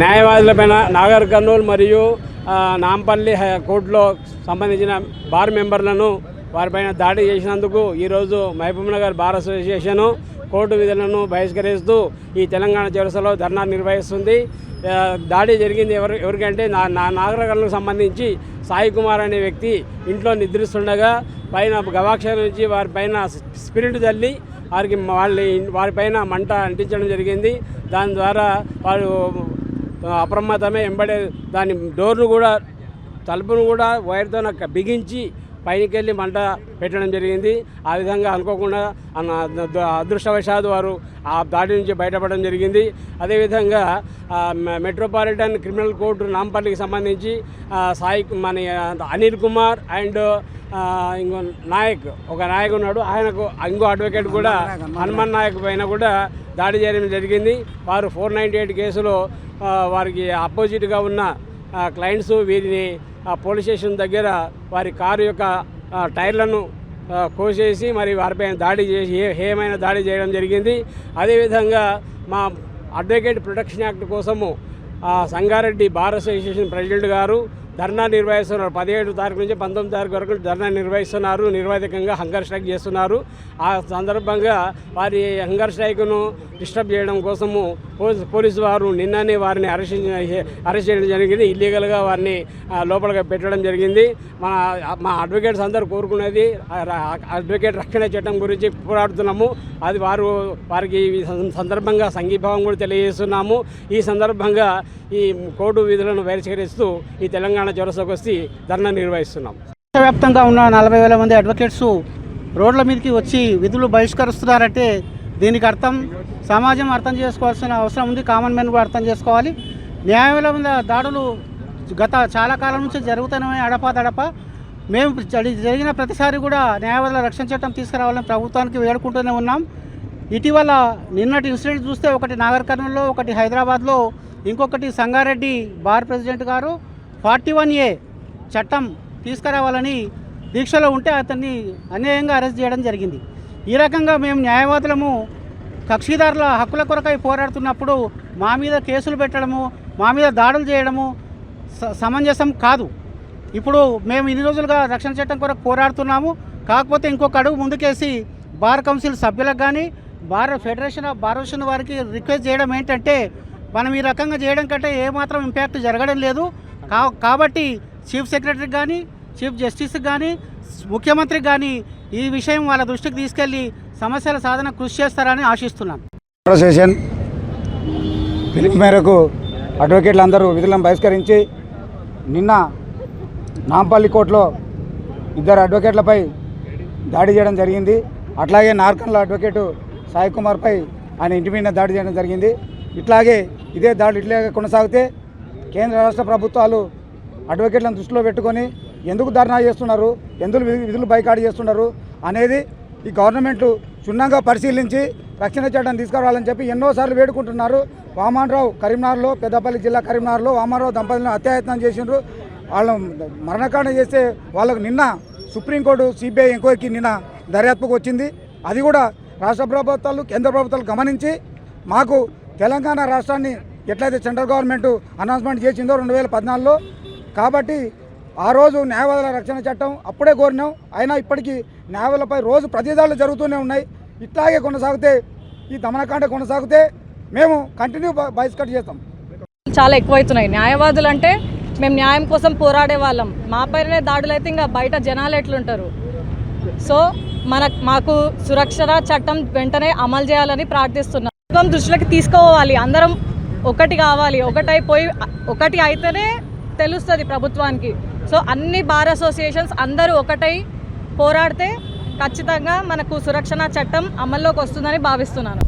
న్యాయవాదులపైన నాగర్ కర్నూలు మరియు నాంపల్లి కోర్టులో సంబంధించిన బార్ మెంబర్లను వారిపైన దాడి చేసినందుకు ఈరోజు Mahabub Nagar bar association court విధులను బహిష్కరిస్తూ ఈ తెలంగాణ చివరసలో ధర్నా నిర్వహిస్తుంది. దాడి జరిగింది ఎవరు ఎవరికంటే నా నా నాగరికర్లకు సంబంధించి సాయి కుమార్ అనే వ్యక్తి ఇంట్లో నిద్రిస్తుండగా పైన గవాక్ష నుంచి వారి పైన స్పిరిట్ చల్లి వారికి వాళ్ళ వారిపైన మంట అంటించడం జరిగింది. దాని ద్వారా వారు అప్రమత్తమే ఎంబడే దాని డోర్ను కూడా తలుపును కూడా వైర్తో బిగించి పైకి వెళ్ళి మంట పెట్టడం జరిగింది. ఆ విధంగా అనుకోకుండా అదృష్టవశాత్తు వారు ఆ దాడి నుంచి బయటపడడం జరిగింది. అదేవిధంగా మెట్రోపాలిటన్ క్రిమినల్ కోర్టు నాంపల్లికి సంబంధించి సాయి మన అనిల్ కుమార్ అండ్ ఇంకో నాయక్ ఒక నాయక్ ఉన్నాడు ఆయనకు ఇంకో అడ్వకేట్ కూడా హనుమాన్ నాయక్ పైన కూడా దాడి చేయడం జరిగింది. వారు ఫోర్ నైంటీ ఎయిట్ కేసులో వారికి అపోజిట్గా ఉన్న క్లయింట్స్ వీరిని పోలీస్ స్టేషన్ దగ్గర వారి కారు యొక్క టైర్లను కోసేసి మరి వారిపైన దాడి చేసి ఏమైనా దాడి చేయడం జరిగింది. అదేవిధంగా మా అడ్వకేట్ ప్రొటెక్షన్ యాక్ట్ కోసము సంగారెడ్డి బార్ అసోసియేషన్ ప్రెసిడెంట్ గారు ధర్నా నిర్వహిస్తున్నారు. పదిహేడు తారీఖు నుంచి పంతొమ్మిది తారీఖు వరకు ధర్నా నిర్వహిస్తున్నారు. నిర్వాధికంగా హంగర్ స్ట్రైక్ చేస్తున్నారు. ఆ సందర్భంగా వారి హంగర్ స్ట్రైక్ను డిస్టర్బ్ చేయడం కోసము పోలీసు వారు నిన్ననే వారిని అరెస్ట్ అరెస్ట్ చేయడం జరిగింది. ఇల్లీగల్గా వారిని లోపలికి పెట్టడం జరిగింది. మన మా అడ్వకేట్స్ అందరూ కోరుకునేది అడ్వకేట్ రక్షణ చట్టం గురించి పోరాడుతున్నాము. అది వారు వారికి ఈ సందర్భంగా సంఘీభావం కూడా తెలియజేస్తున్నాము. ఈ సందర్భంగా ఈ కోర్టు విధులను బహిష్కరిస్తూ ఈ తెలంగాణ చౌరసకు వచ్చి ధర్నా నిర్వహిస్తున్నాం. వ్యాప్తంగా ఉన్న నలభై వేల మంది అడ్వకేట్స్ రోడ్ల మీదకి వచ్చి విధులు బహిష్కరిస్తున్నారంటే దీనికి అర్థం సమాజం అర్థం చేసుకోవాల్సిన అవసరం ఉంది కామన్ మెన్ కూడా అర్థం చేసుకోవాలి. న్యాయమైన మీద దాడులు గత చాలా కాలం నుంచి జరుగుతున్నాయి అడపా దడప. మేము జరిగిన ప్రతిసారి కూడా న్యాయవాదుల రక్షణ చట్టం తీసుకురావాలని ప్రభుత్వానికి వేడుకుంటూనే ఉన్నాం. ఇటీవల నిన్నటి ఇన్సిడెంట్ చూస్తే ఒకటి నాగర్ ఒకటి హైదరాబాద్లో ఇంకొకటి Sangareddy bar president garu forty one A చట్టం తీసుకురావాలని దీక్షలో ఉంటే అతన్ని అన్యాయంగా అరెస్ట్ చేయడం జరిగింది. ఈ రకంగా మేము న్యాయవాదులము కక్షిదారుల హక్కుల కొరకై పోరాడుతున్నప్పుడు మా మీద కేసులు పెట్టడము మా మీద దాడులు చేయడము స- సమంజసం కాదు. ఇప్పుడు మేము ఇన్ని రోజులుగా రక్షణ చట్టం కొరకు పోరాడుతున్నాము. కాకపోతే ఇంకొక అడుగు ముందుకేసి బార్ కౌన్సిల్ సభ్యులకు కానీ బార్ ఫెడరేషన్ ఆఫ్ బార్ వారికి రిక్వెస్ట్ చేయడం ఏంటంటే మనం ఈ రకంగా చేయడం కంటే ఏమాత్రం ఇంపాక్ట్ జరగడం లేదు. కాబట్టి చీఫ్ సెక్రటరీకి కానీ చీఫ్ జస్టిస్కి కానీ ముఖ్యమంత్రికి కానీ ఈ విషయం వాళ్ళ దృష్టికి తీసుకెళ్ళి సమస్యల సాధన కృషి చేస్తారని ఆశిస్తున్నాను అసోసియేషన్ పిలుపు మేరకు అడ్వకేట్లు అందరూ విధులను బహిష్కరించి నిన్న నాంపల్లి కోర్టులో ఇద్దరు అడ్వకేట్లపై దాడి చేయడం జరిగింది. అట్లాగే నార్కన్ల అడ్వకేటు సాయి కుమార్పై ఆయన ఇంటి మీద దాడి చేయడం జరిగింది. ఇట్లాగే ఇదే దాడులు ఇట్లాగే కొనసాగితే కేంద్ర రాష్ట్ర ప్రభుత్వాలు అడ్వకేట్లను దృష్టిలో పెట్టుకొని ఎందుకు ధర్నా చేస్తున్నారు? ఎందుకు విధులు బైకాట్ చేస్తున్నారు? అనేది ఈ గవర్నమెంట్ క్షుణ్ణంగా పరిశీలించి రక్షణ చట్టం తీసుకురావాలని చెప్పి ఎన్నోసార్లు వేడుకుంటున్నారు. వామన్రావు కరీంనగర్లో పెద్దపల్లి జిల్లా కరీంనగర్లో వామన్రావు దంపతులను హత్యాయత్నం చేసిండ్రు. వాళ్ళ మరణకాండ చేస్తే వాళ్ళకు నిన్న సుప్రీంకోర్టు సిబిఐ ఎంక్వైరీకి నిన్న దర్యాప్తుకు వచ్చింది. అది కూడా రాష్ట్ర ప్రభుత్వాలు కేంద్ర ప్రభుత్వాలు గమనించి మాకు తెలంగాణ రాష్ట్రాన్ని ఎట్లయితే సెంట్రల్ గవర్నమెంట్ అనౌన్స్మెంట్ చేసిందో రెండు వేల పద్నాలుగులో. కాబట్టి ఆ రోజు న్యాయవాదుల రక్షణ చట్టం అప్పుడే కోరినాం. అయినా ఇప్పటికీ న్యాయవాదులపై రోజు ప్రతిదాడులు జరుగుతూనే ఉన్నాయి. ఇట్లాగే కొనసాగితే ఈ దమనకాండ కొనసాగితే మేము కంటిన్యూ బ- చేస్తాం. చాలా ఎక్కువైతున్నాయి. న్యాయవాదులు అంటే మేము న్యాయం కోసం పోరాడే వాళ్ళం. మా పైనే దాడులు అయితే ఇంకా బయట జనాలు ఎట్లుంటారు? సో మన మాకు సురక్షణ చట్టం వెంటనే అమలు చేయాలని ప్రార్థిస్తున్నాం. దృష్టిలోకి తీసుకోవాలి. అందరం ఒకటి కావాలి ఒకటైపోయి ఒకటి అయితేనే తెలుస్తుంది ప్రభుత్వానికి. సో అన్ని బార్ అసోసియేషన్స్ అందరూ ఒకటై పోరాడితే ఖచ్చితంగా మనకు సురక్షణ చట్టం అమల్లోకి వస్తుందని భావిస్తున్నాను.